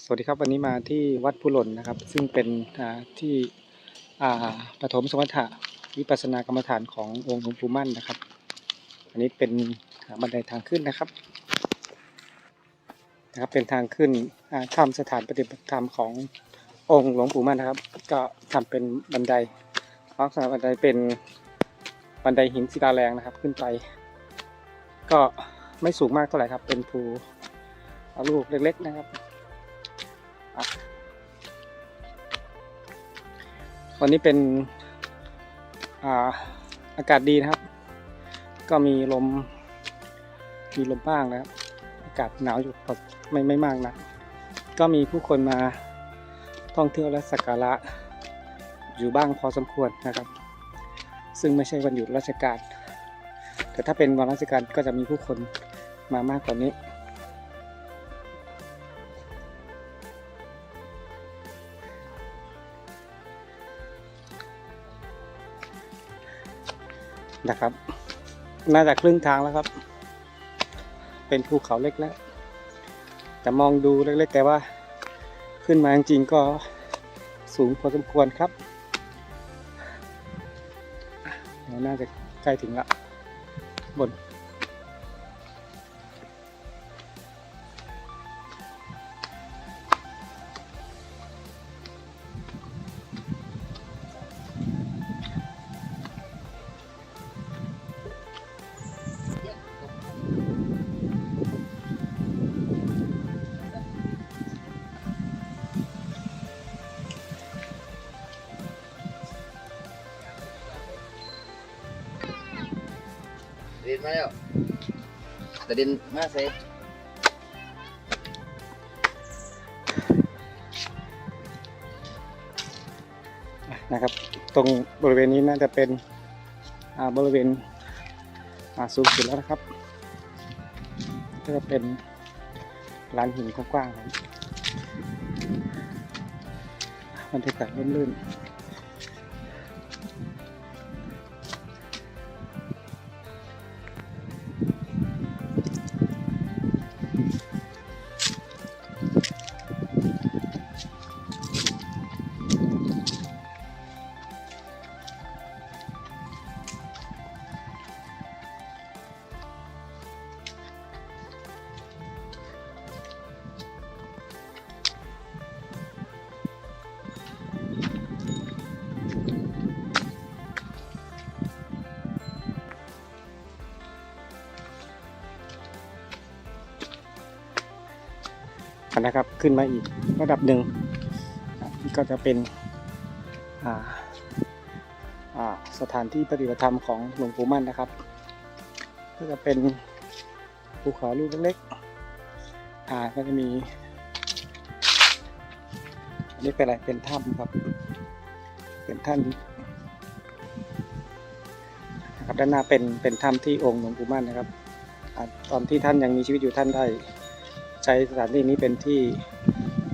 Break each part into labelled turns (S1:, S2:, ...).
S1: สวัสดีครับวันนี้มาที่วัดพุหล่นนะครับ ซึ่งเป็นที่ปฐมสมถะวิปัสสนากรรมฐานขององค์หลวงปู่มั่นนะครับ อันนี้เป็นบันไดทางขึ้นนะครับนะครับ เป็นทางขึ้นอ่าถ้ำสถานปฏิบัติธรรมขององค์หลวงปู่มั่นนะครับ ก็ทำเป็นบันไดลักษณะบันไดเป็นบันไดหินศิลาแรงนะครับ ขึ้นไป ก็ไม่สูงมากเท่าไหร่ครับ เป็นภูลูกเล็ก ๆ นะครับ วันนี้เป็นอาอากาศดีนะครับ ก็มีลม มีลมบ้างนะครับ อากาศหนาวอยู่พอไม่ไม่มากนะ ก็มีผู้คนมาท่องเที่ยวและสักการะอยู่บ้างพอสมควรนะครับ ซึ่งไม่ใช่วันหยุดราชการ แต่ถ้าเป็นวันราชการก็จะมีผู้คนมามากกว่านี้ นะครับ น่าจะครึ่งทางแล้วครับ เป็นภูเขาเล็กแล้ว แต่มองดูเล็กๆแต่ว่า ขึ้นมาจริงๆก็สูงพอสมควรครับเราน่าจะใกล้ถึงละบน
S2: เดินมาแล้วแต่เดินมาใส่
S1: นะครับ ตรงบริเวณนี้น่าจะเป็นอ่าบริเวณอาสูงสุดแล้วนะครับก็จะเป็นลานหินกว้างๆครับบรรยากาศลื่นๆนะครับ ขึ้นมาอีกระดับหนึ่งนี่ก็จะเป็นสถานที่ปฏิบัติธรรมของหลวงปู่มั่นนะครับ ก็จะเป็นภูเขาลูกเล็กๆก็จะมีอันนี้เป็นอะไรเป็นถ้ำครับ เป็นถ้ำนะครับด้านหน้าเป็นเป็นถ้ำที่องค์หลวงปู่มั่นนะครับอตอนที่ท่านยังมีชีวิตอยู่ท่านได้ ใช้สถานที่นี้เป็นที่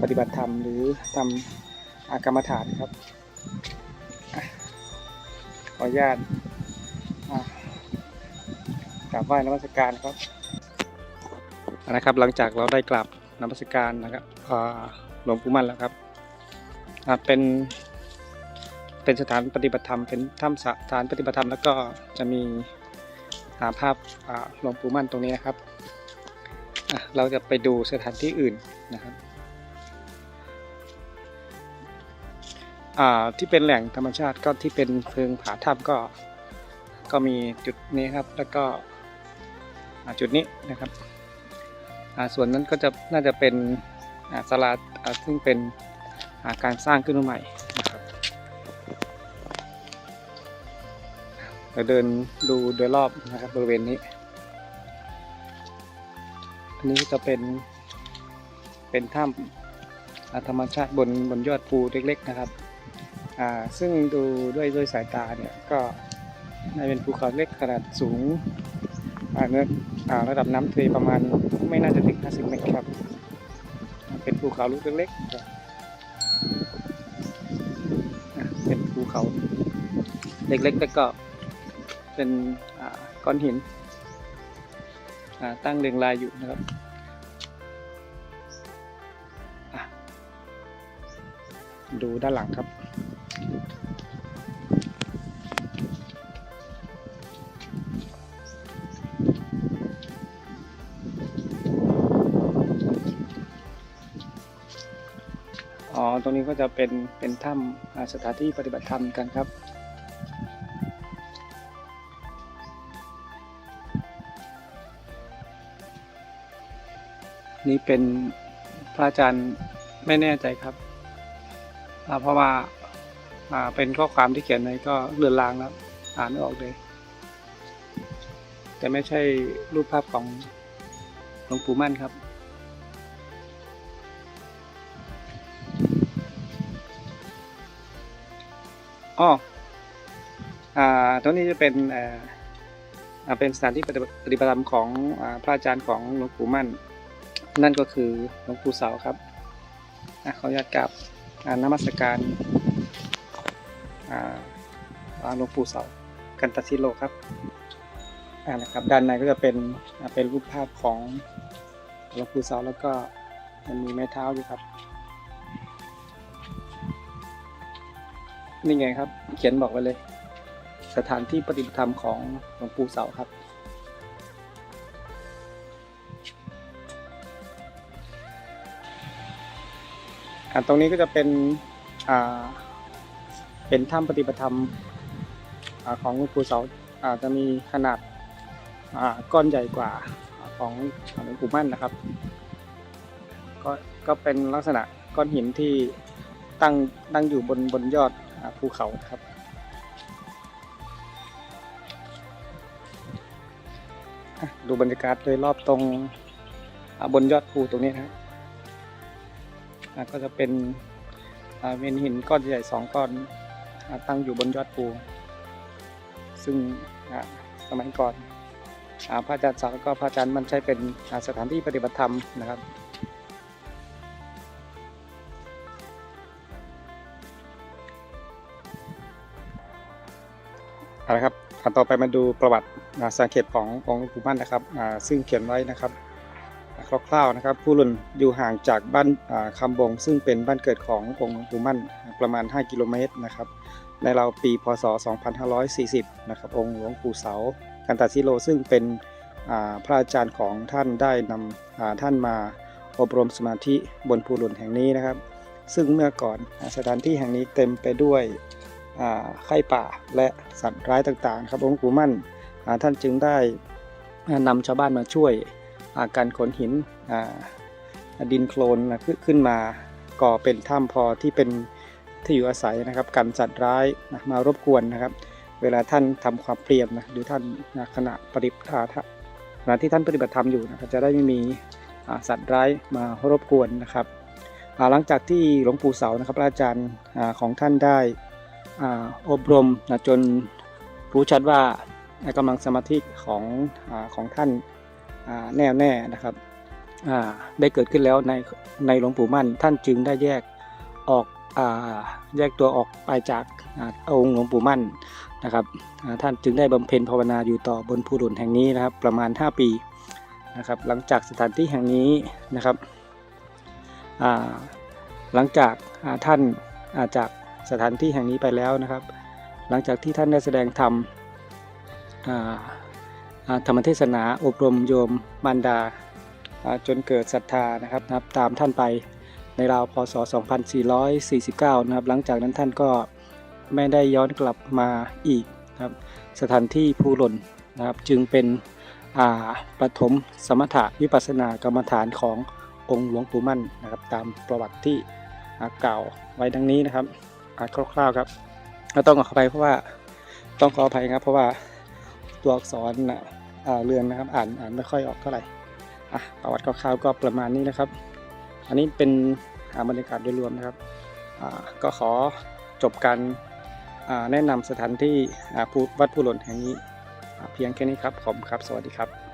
S1: ปฏิบัติธรรมหรือทำอากรรมฐานครับอะขออนุญาตกราบไหว้นมัสการครับนะครับ หลังจากเราได้กราบนมัสการนะครับหลวงปู่มั่นแล้วครับเป็นเป็นสถานปฏิบัติธรรมเป็นถ้ำสถานปฏิบัติธรรมแล้วก็จะมีอ่าภาพหลวงปู่มั่นตรงนี้นะครับ เราจะไปดูสถานที่อื่นนะครับที่เป็นแหล่งธรรมชาติก็ที่เป็นเพิงผาถ้ำก็ ก็มีจุดนี้ครับ แล้วก็จุดนี้นะครับส่วนนั้นก็จะน่าจะเป็นอ่าศาลาอ่าซึ่งเป็นาการสร้างขึ้นมาใหม่นะครับเดินดูโดยรอบนะครับบริเวณนี้ อันนี้จะเป็น เป็นถ้ำธรรมชาติบนบนยอดภูเล็ก ๆ นะครับ อ่า ซึ่งดูด้วยด้วยสายตาเนี่ยก็น่าเป็นภูเขาเล็กขนาดสูงอ่าเนื้ออ่าระดับน้ำทะเลประมาณไม่น่าจะถึง 50 เมตรครับ เป็นภูเขาลูกเล็กๆครับอะเป็นภูเขาเล็กๆแล้วก็เป็นอ่าก้อนหิน ตั้งเรียงรายอยู่นะครับดูด้านหลังครับ อ๋อ ตรงนี้ก็จะเป็น เป็นถ้ำสถานที่ปฏิบัติธรรมกันครับ นี่เป็นพระอาจารย์ไม่แน่ใจครับ เพราะว่าเป็นข้อความที่เขียนไว้ก็เลือนลางแล้ว อ่านไม่ออกเลย แต่ไม่ใช่รูปภาพของหลวงปู่มั่นครับอ๋ออ่าตรงนี้จะเป็นเป็นสถานที่ปฏิบัติธรรมของอพระอาจารย์ของหลวงปู่มั่น นั่นก็คือหลวงปู่เสาครับอะขออนุญาตกราบอ่านมัสการหลวงปู่เสากันตสิโลครับอ่านะครับ ด้านในก็จะเป็นเป็นรูปภาพของหลวงปู่เสาแล้วก็มันมีไม้เท้าอยู่ครับ นี่ไงครับ เขียนบอกไว้เลย สถานที่ปฏิบัติธรรมของหลวงปู่เสาครับ อ่าตรงนี้ก็จะเป็นอ่าเป็นถ้ำปฏิบัติธรรมอของหลวงปู่เสาอาจะมีขนาดาก้อนใหญ่กว่าของหลวงปู่มั่นนะครับ ก็ก็เป็นลักษณะก้อนหินที่ตั้งตั้งอยู่บนบนยอดภูเขาครับดูบรรยากาศโดยรอบตรงบนยอดภูตรงนี้นะครับอะ ก็จะเป็นเป็นหินก้อนใหญ่สองก้อนอตั้งอยู่บนยอดภูซึ่งสมัยก่อนอพระอาจารย์ศักดิ์แล้วก็พระอาจารย์มันใช้เป็นสถานที่ปฏิบัติธรรมนะครับเอาละครับขั้นต่อไปมาดูประวัติอ่าสังเกตขององค์หลวงปู่มั่นนะครับซึ่งเขียนไว้นะครับ คร่าวๆนะครับผู้หล่นอยู่ห่างจากบ้านอ่าคำบง ซึ่งเป็นบ้านเกิดขององค์ปู่มั่นประมาณ 5 กิโลเมตรนะครับในราวปีพศ 2540 นะครับองค์หลวงปู่เสากันตาซิโลซึ่งเป็นพระอาจารย์ของท่านได้นำอ่าท่านมาอบรมสมาธิบนภูหล่นแห่งนี้นะครับ ซึ่งเมื่อก่อนสถานที่แห่งนี้เต็มไปด้วยไข้ป่าและสัตว์ร้ายต่างๆ ครับองค์ปู่มั่นท่านจึงได้อ่านำชาวบ้านมาช่วย การขนหินดินโคลนนะขึ้นมาก่อเป็นถ้ำพอที่เป็นที่อยู่อาศัยนะครับกันสัตว์ร้ายนะมารบกวนนะครับ เวลาท่านทำความเปรียบนะหรือท่านนะขณะปฏิบัติขณะที่ท่านปฏิบัติธรรมอยู่นะครับจะได้ไม่มีสัตว์ร้ายมารบกวนนะครับหลังจากที่หลวงปู่เสานะครับอาจารย์ของท่านได้อบรมนะจนรู้ชัดว่ากำลังสมาธิของอของท่าน แน่แน่นะครับได้เกิดขึ้นแล้วในในหลวงปู่มั่น ท่านจึงได้แยกออกอแยกตัวออกไปจากอองค์หลวงปู่มั่นนะครับท่านจึงได้บำเพ็ญภาวนาอยู่ต่อบนภูดุลแห่งนี้นะครับ ประมาณ 5 ปีนะครับหลังจากสถานที่แห่งนี้นะครับหลังจากาท่านาจากสถานที่แห่งนี้ไปแล้วนะครับ หลังจากที่ท่านได้แสดงธรรมอ่า ธรรมเทศนาอบรมโยมมารดา จนเกิดศรัทธานะครับนะครับตามท่านไปในราวพศ 2449 นะครับ หลังจากนั้นท่านก็ไม่ได้ย้อนกลับมาอีกครับสถานที่ภูหล่นนะครับจึงเป็นอ่าปฐมสมถะวิปัสสนากรรมฐานขององค์หลวงปู่มั่นนะครับ ตามประวัติที่กล่าวไว้ดังนี้นะครับอ่าคร่าวๆครับต้องขออภัยเพราะว่าต้องขออภัยครับเพราะว่าตัวอักษรนะ เรือนนะครับ อ่านอ่านไม่ค่อยออกเท่าไหร่อะประวัติคร่าวๆก็ประมาณนี้นะครับ อันนี้เป็นอ่าบรรยากาศโดยรวมนะครับอ่าก็ขอจบการแนะนำสถานที่อ่าภูวัดภูหล่นแห่งนี้ เพียงแค่นี้ครับขอบครับ สวัสดีครับ